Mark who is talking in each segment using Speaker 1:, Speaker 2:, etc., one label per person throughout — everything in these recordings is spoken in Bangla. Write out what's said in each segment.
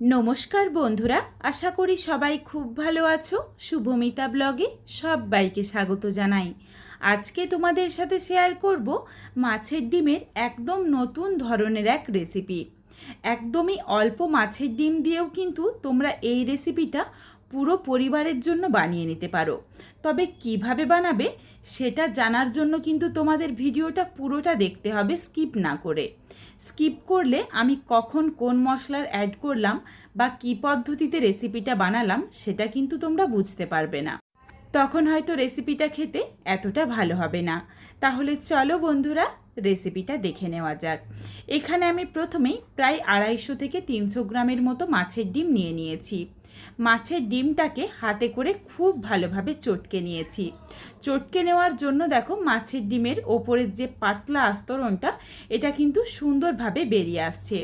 Speaker 1: নমস্কার বন্ধুরা, আশা করি সবাই খুব ভালো আছো। শুভমিতা ব্লগে সবাইকে স্বাগত জানাই। আজকে তোমাদের সাথে শেয়ার করব মাছের ডিমের একদম নতুন ধরনের এক রেসিপি একদমই অল্প মাছের ডিম দিয়েও কিন্তু তোমরা এই রেসিপিটা পুরো পরিবারের জন্য বানিয়ে নিতে পারো। তবে কীভাবে বানাবে, সেটা জানার জন্য কিন্তু তোমাদের ভিডিওটা পুরোটা দেখতে হবে স্কিপ না করে। স্কিপ করলে আমি কখন কোন মশলার অ্যাড করলাম বা কী পদ্ধতিতে রেসিপিটা বানালাম, সেটা কিন্তু তোমরা বুঝতে পারবে না। তখন হয়তো রেসিপিটা খেতে এতটা ভালো হবে না। তাহলে চলো বন্ধুরা রেসিপিটা দেখে নেওয়া যাক। এখানে আমি প্রথমেই প্রায় আড়াইশো থেকে তিনশো গ্রামের মতো মাছের ডিম নিয়ে নিয়েছি। মাছের ডিমটাকে হাতে করে খুব ভালোভাবে চটকে নিয়েছি। চটকে নেওয়ার জন্য দেখো মাছের ডিমের ওপরের যে পাতলা আস্তরণটা, এটা কিন্তু সুন্দরভাবে বেরিয়ে আসছে।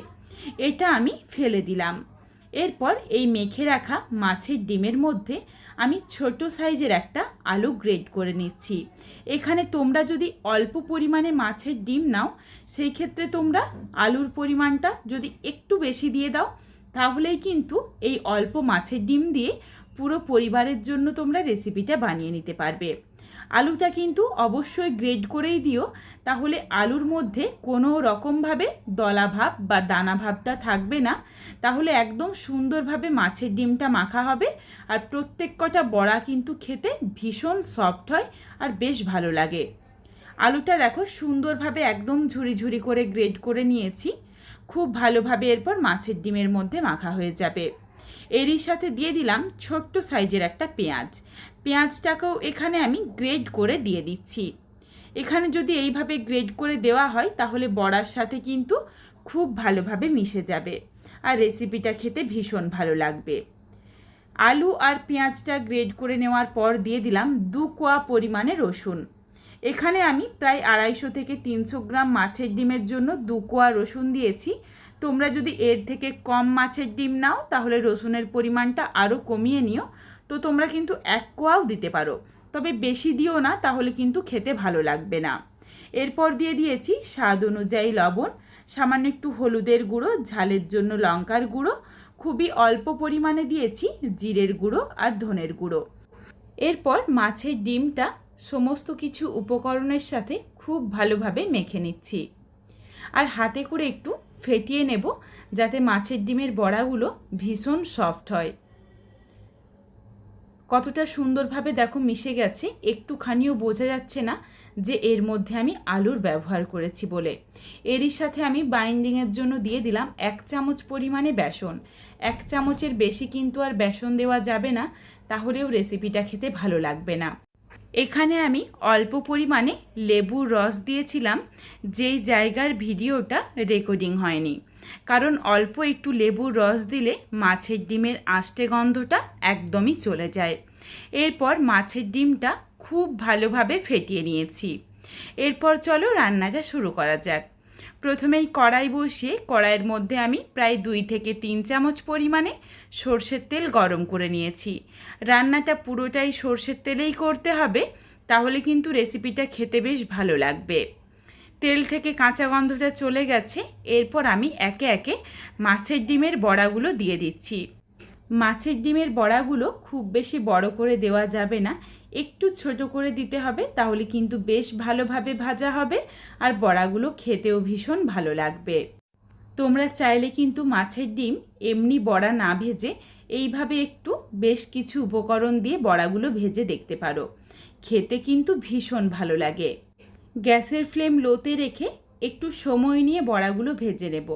Speaker 1: এটা আমি ফেলে দিলাম। এরপর এই মেখে রাখা মাছের ডিমের মধ্যে আমি ছোট সাইজের একটা আলু গ্রেড করে নিচ্ছি। এখানে তোমরা যদি অল্প পরিমাণে মাছের ডিম নাও, সেই ক্ষেত্রে তোমরা আলুর পরিমাণটা যদি একটু বেশি দিয়ে দাও তাহলেই কিন্তু এই অল্প মাছের ডিম দিয়ে পুরো পরিবারের জন্য তোমরা রেসিপিটা বানিয়ে নিতে পারবে। আলুটা কিন্তু অবশ্যই গ্রেড করেই দিও, তাহলে আলুর মধ্যে কোনো রকমভাবে দলাভাব বা দানা ভাবটা থাকবে না। তাহলে একদম সুন্দরভাবে মাছের ডিমটা মাখা হবে আর প্রত্যেক কটা বড়া কিন্তু খেতে ভীষণ সফট হয় আর বেশ ভালো লাগে। আলুটা দেখো সুন্দরভাবে একদম ঝুড়ি ঝুড়ি করে গ্রেড করে নিয়েছি। খুব ভালোভাবে এরপর মাছের ডিমের মধ্যে মাখা হয়ে যাবে। এরই সাথে দিয়ে দিলাম ছোট্ট সাইজের একটা পেঁয়াজ। পেঁয়াজটাকেও এখানে আমি গ্রেড করে দিয়ে দিচ্ছি। এখানে যদি এইভাবে গ্রেড করে দেওয়া হয়, তাহলে বড়ার সাথে কিন্তু খুব ভালোভাবে মিশে যাবে। আর রেসিপিটা খেতে ভীষণ ভালো লাগবে। আলু আর পেঁয়াজটা গ্রেড করে নেওয়ার পর দিয়ে দিলাম দু কোয়া পরিমাণে রসুন। এখানে আমি প্রায় আড়াইশো থেকে তিনশো গ্রাম মাছের ডিমের জন্য দু কোয়া রসুন দিয়েছি। তোমরা যদি এর থেকে কম মাছের ডিম নাও, তাহলে রসুনের পরিমাণটা আরও কমিয়ে নিও। তো তোমরা কিন্তু এক কোয়াও দিতে পারো। তবে বেশি দিও না, তাহলে কিন্তু খেতে ভালো লাগবে না। এরপর দিয়ে দিয়েছি স্বাদ অনুযায়ী লবণ, সামান্য একটু হলুদের গুঁড়ো, ঝালের জন্য লঙ্কার গুঁড়ো, খুবই অল্প পরিমাণে দিয়েছি জিরের গুঁড়ো আর ধনের গুঁড়ো। এরপর মাছের ডিমটা সমস্ত কিছু উপকরণের সাথে খুব ভালোভাবে মেখে নিচ্ছি। আর হাতে করে একটু ফেটিয়ে নেব যাতে মাছের ডিমের বড়াগুলো ভীষণ সফট হয়। কতটা সুন্দরভাবে দেখো মিশে গেছে, একটুখানিও বোঝা যাচ্ছে না যে এর মধ্যে আমি আলুর ব্যবহার করেছি বলে। এরই সাথে আমি বাইন্ডিংয়ের জন্য দিয়ে দিলাম এক চামচ পরিমাণে বেসন। এক চামচের বেশি কিন্তু আর বেসন দেওয়া যাবে না, তাহলেও রেসিপিটা খেতে ভালো লাগবে না। এখানে আমি অল্প পরিমাণে লেবুর রস দিয়েছিলাম, যেই জায়গার ভিডিওটা রেকর্ডিং হয়নি। কারণ অল্প একটু লেবুর রস দিলে মাছের ডিমের আষ্টে গন্ধটা একদমই চলে যায়। এরপর মাছের ডিমটা খুব ভালোভাবে ফেটিয়ে নিয়েছি। এরপর চলো রান্নাটা শুরু করা যাক। প্রথমেই কড়াই বসিয়ে কড়াইয়ের মধ্যে আমি প্রায় দুই থেকে তিন চামচ পরিমাণে সর্ষের তেল গরম করে নিয়েছি। রান্নাটা পুরোটাই সর্ষের তেলেই করতে হবে, তাহলে কিন্তু রেসিপিটা খেতে বেশ ভালো লাগবে। তেল থেকে কাঁচা গন্ধটা চলে গেছে, এরপর আমি একে একে মাছের ডিমের বড়াগুলো দিয়ে দিচ্ছি। মাছের ডিমের বড়াগুলো খুব বেশি বড় করে দেওয়া যাবে না। একটু ছোট করে দিতে হবে, তাহলে কিন্তু বেশ ভালোভাবে ভাজা হবে আর বড়াগুলো খেতেও ভীষণ ভালো লাগবে। তোমরা চাইলে কিন্তু মাছের ডিম এমনি বড়া না ভেজে এইভাবে একটু বেশ কিছু উপকরণ দিয়ে বড়াগুলো ভেজে দেখতে পারো। খেতে কিন্তু ভীষণ ভালো লাগে। গ্যাসের ফ্লেম লোতে রেখে একটু সময় নিয়ে বড়াগুলো ভেজে নেব।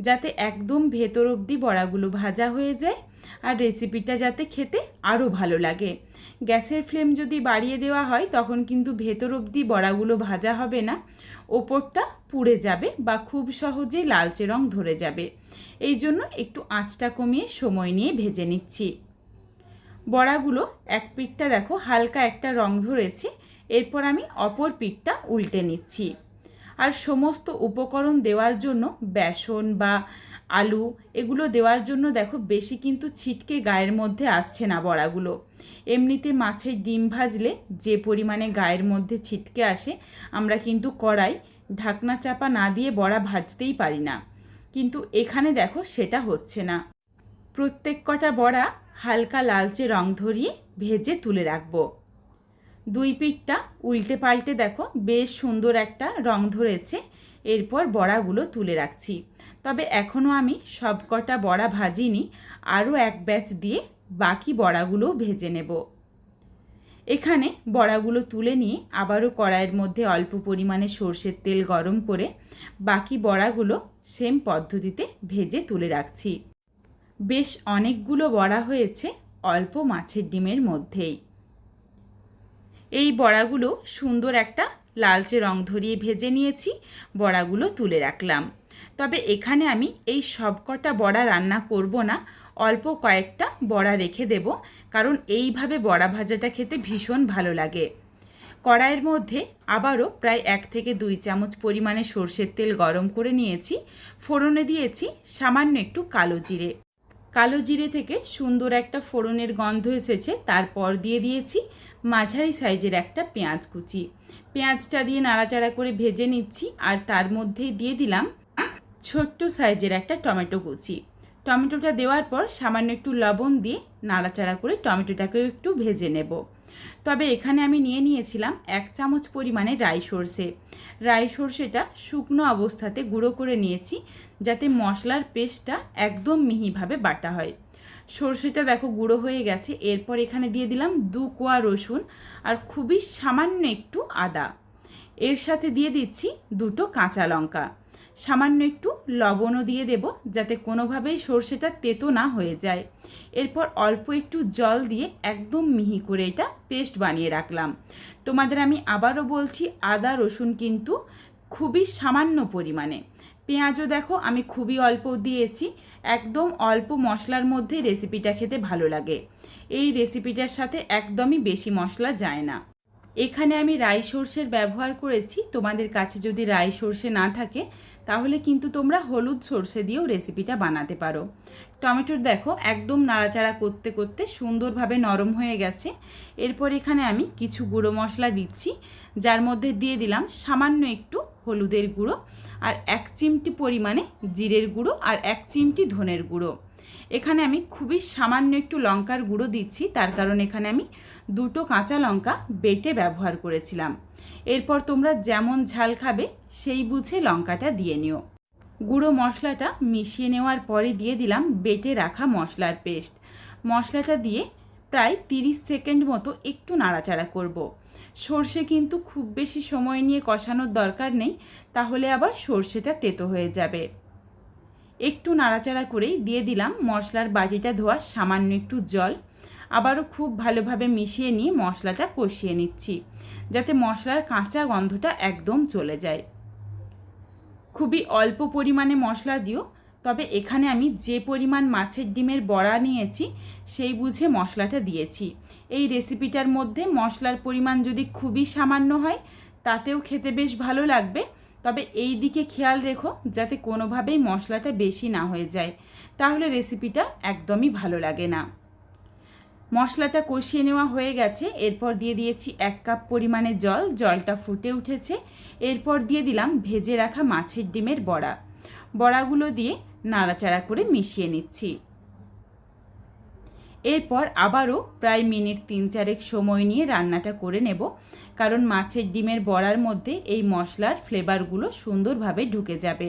Speaker 1: যাতে একদম ভেতর অবধি বড়াগুলো ভাজা হয়ে যায় আর রেসিপিটা যাতে খেতে আরও ভালো লাগে। গ্যাসের ফ্লেম যদি বাড়িয়ে দেওয়া হয়, তখন কিন্তু ভেতর অবধি বড়াগুলো ভাজা হবে না। ওপরটা পুড়ে যাবে বা খুব সহজেই লালচে রং ধরে যাবে। এই জন্য একটু আঁচটা কমিয়ে সময় নিয়ে ভেজে নিচ্ছি। বড়াগুলো এক পিঠটা দেখো, হালকা একটা রং ধরেছে। এরপর আমি অপর পিঠটা উল্টে নিচ্ছি। আর সমস্ত উপকরণ দেওয়ার জন্য বেসন বা আলু এগুলো দেওয়ার জন্য দেখো বেশি কিন্তু ছিটকে গায়ের মধ্যে আসছে না বড়াগুলো। এমনিতে মাছের ডিম ভাজলে যে পরিমাণে গায়ের মধ্যে ছিটকে আসে, আমরা কিন্তু কড়াই ঢাকনা চাপা না দিয়ে বড়া ভাজতেই পারি না। কিন্তু এখানে দেখো সেটা হচ্ছে না। প্রত্যেক কটা বড়া হালকা লালচে রং ধরিয়ে ভেজে তুলে রাখব। দুই পিঠটা উল্টে পাল্টে দেখো, বেশ সুন্দর একটা রং ধরেছে। এরপর বড়াগুলো তুলে রাখছি। তবে এখনও আমি সব কটা বড়া ভাজিনি, আরও এক ব্যাচ দিয়ে বাকি বড়াগুলোও ভেজে নেব। এখানে বড়াগুলো তুলে নিয়ে আবারও কড়াইয়ের মধ্যে অল্প পরিমাণে সর্ষের তেল গরম করে বাকি বড়াগুলো সেম পদ্ধতিতে ভেজে তুলে রাখছি। বেশ অনেকগুলো বড়া হয়েছে অল্প মাছের ডিমের মধ্যেই। এই বড়াগুলো সুন্দর একটা লালচে রং ধরিয়ে ভেজে নিয়েছি, বড়াগুলো তুলে রাখলাম। তবে এখানে আমি এই সবকটা বড়া রান্না করব না, অল্প কয়েকটা বড়া রেখে দেব, কারণ এইভাবে বড়া ভাজাটা খেতে ভীষণ ভালো লাগে। কড়াইয়ের মধ্যে আবারও প্রায় এক থেকে দুই চামচ পরিমাণে সর্ষের তেল গরম করে নিয়েছি, ফোড়নে দিয়েছি সামান্য একটু কালো জিরে। কালো জিরে থেকে সুন্দর একটা ফোড়নের গন্ধ এসেছে, তারপর দিয়ে দিয়েছি মাঝারি সাইজের একটা পেঁয়াজ কুচি। পেঁয়াজটা দিয়ে নাড়াচাড়া করে ভেজে নিচ্ছি আর তার মধ্যেই দিয়ে দিলাম ছোট্ট সাইজের একটা টমেটো কুচি। টমেটোটা দেওয়ার পর সামান্য একটু লবণ দিয়ে নাড়াচাড়া করে টমেটোটাকেও একটু ভেজে নেব। তবে এখানে আমি নিয়ে নিয়েছিলাম এক চামচ পরিমাণে রাই সর্ষে। রাই সর্ষেটা শুকনো অবস্থাতে গুঁড়ো করে নিয়েছি যাতে মশলার পেস্টটা একদম মিহিভাবে বাটা হয়। সর্ষেটা দেখো গুঁড়ো হয়ে গেছে, এরপর এখানে দিয়ে দিলাম দু কোয়া রসুন আর খুবই সামান্য একটু আদা। এর সাথে দিয়ে দিচ্ছি দুটো কাঁচা লঙ্কা। সামান্য একটু লবণও দিয়ে দেব যাতে কোনোভাবেই সর্ষেটা তেতো না হয়ে যায়। এরপর অল্প একটু জল দিয়ে একদম মিহি করে এটা পেস্ট বানিয়ে রাখলাম। তোমাদের আমি আবারও বলছি, আদা রসুন কিন্তু খুবই সামান্য পরিমাণে। পেঁয়াজও দেখো, আমি খুবই অল্প দিয়েছি। একদম অল্প মশলার মধ্যে রেসিপিটা খেতে ভালো লাগে। এই রেসিপিটার সাথে একদমই বেশি মশলা যায় না। এখানে আমি রাই সর্ষের ব্যবহার করেছি। তোমাদের কাছে যদি রাই সর্ষে না থাকে, তাহলে কিন্তু তোমরা হলুদ সর্ষে দিয়েও রেসিপিটা বানাতে পারো। টমেটোর দেখো, একদম নাড়াচাড়া করতে করতে সুন্দরভাবে নরম হয়ে গেছে। এরপর এখানে আমি কিছু গুঁড়ো মশলা দিচ্ছি, যার মধ্যে দিয়ে দিলাম সামান্য একটু হলুদের গুঁড়ো। আর এক চিমটি পরিমাণে জিরের গুঁড়ো আর এক চিমটি ধনের গুঁড়ো। এখানে আমি খুবই সামান্য একটু লঙ্কার গুঁড়ো দিচ্ছি, তার কারণ এখানে আমি দুটো কাঁচা লঙ্কা বেটে ব্যবহার করেছিলাম। এরপর তোমরা যেমন ঝাল খাবে, সেই বুঝে লঙ্কাটা দিয়ে নিও। গুঁড়ো মশলাটা মিশিয়ে নেওয়ার পরে দিয়ে দিলাম বেটে রাখা মশলার পেস্ট। মশলাটা দিয়ে প্রায় তিরিশ সেকেন্ড মতো একটু নাড়াচাড়া করব। সর্ষে কিন্তু খুব বেশি সময় নিয়ে কষানোর দরকার নেই, তাহলে আবার সর্ষেটা তেতো হয়ে যাবে। একটু নাড়াচাড়া করেই দিয়ে দিলাম মশলার বাটিটা ধোয়া সামান্য একটু জল। আবারও খুব ভালোভাবে মিশিয়ে নিয়ে মশলাটা কষিয়ে নিচ্ছি, যাতে মশলার কাঁচা গন্ধটা একদম চলে যায়। খুবই অল্প পরিমাণে মশলা দিও তবে এখানে আমি যে পরিমাণ মাছের ডিমের বড়া নিয়েছি, সেই বুঝে মশলাটা দিয়েছি। এই রেসিপিটার মধ্যে মশলার পরিমাণ যদি খুবই সামান্য হয়, তাতেও খেতে বেশ ভালো লাগবে। তবে এই দিকে খেয়াল রেখো, যাতে কোনোভাবেই মশলাটা বেশি না হয়ে যায়। তাহলে রেসিপিটা একদমই ভালো লাগে না। মশলাটা কষিয়ে নেওয়া হয়ে গেছে। এরপর দিয়ে দিয়েছি এক কাপ পরিমাণে জল। জলটা ফুটে উঠেছে। এরপর দিয়ে দিলাম ভেজে রাখা মাছের ডিমের বড়া। বড়াগুলো দিয়ে নাড়াচাড়া করে মিশিয়ে নিচ্ছি। এরপর আবারও প্রায় মিনিট তিন চারেক সময় নিয়ে রান্নাটা করে নেব, কারণ মাছের ডিমের বড়ার মধ্যে এই মশলার ফ্লেভারগুলো সুন্দরভাবে ঢুকে যাবে।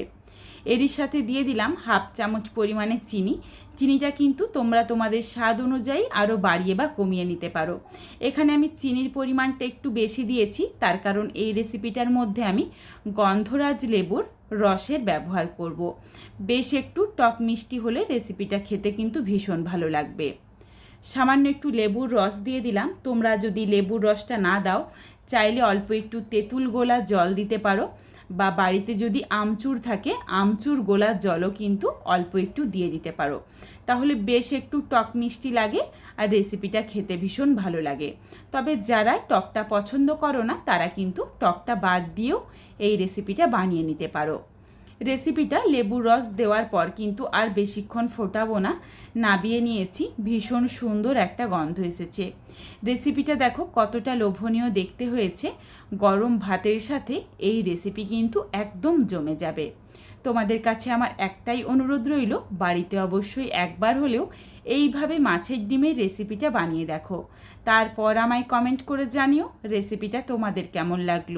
Speaker 1: এরই সাথে দিয়ে দিলাম হাফ চামচ পরিমাণে চিনি। চিনিটা কিন্তু তোমরা তোমাদের স্বাদ অনুযায়ী আরও বাড়িয়ে বা কমিয়ে নিতে পারো। এখানে আমি চিনির পরিমাণটা একটু বেশি দিয়েছি, তার কারণ এই রেসিপিটার মধ্যে আমি গন্ধরাজ লেবুর রসের ব্যবহার করব। বেশ একটু টক মিষ্টি হলে রেসিপিটা খেতে কিন্তু ভীষণ ভালো লাগবে। সামান্য একটু লেবুর রস দিয়ে দিলাম। তোমরা যদি লেবুর রসটা না দাও, চাইলে অল্প একটু তেঁতুল গোলা জল দিতে পারো। বা বাড়িতে যদি আমচুর থাকে, আমচুর গোলার জলও কিন্তু অল্প একটু দিয়ে দিতে পারো। তাহলে বেশ একটু টক মিষ্টি লাগে আর রেসিপিটা খেতে ভীষণ ভালো লাগে। তবে যারা টকটা পছন্দ করো না, তারা কিন্তু টকটা বাদ দিয়েও এই রেসিপিটা বানিয়ে নিতে পারো। রেসিপিটা লেবুর রস দেওয়ার পর কিন্তু আর বেশিক্ষণ ফোটাবো না। নাবিয়ে নিয়েছি। ভীষণ সুন্দর একটা গন্ধ এসেছে। রেসিপিটা দেখো কতটা লোভনীয় দেখতে হয়েছে। গরম ভাতের সাথে এই রেসিপি কিন্তু একদম জমে যাবে। তোমাদের কাছে আমার একটাই অনুরোধ রইল, বাড়িতে অবশ্যই একবার হলেও এইভাবে মাছের ডিমের রেসিপিটা বানিয়ে দেখো। তারপর আমায় কমেন্ট করে জানিও রেসিপিটা তোমাদের কেমন লাগল।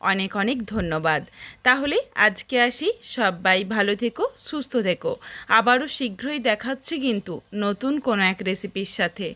Speaker 1: অনেক অনেক ধন্যবাদ। তাহলে আজকে আসি। সবাই ভালো থেকো, সুস্থ থেকো। আবারও শীঘ্রই দেখাচ্ছে কিন্তু নতুন কোনো এক রেসিপির সাথে।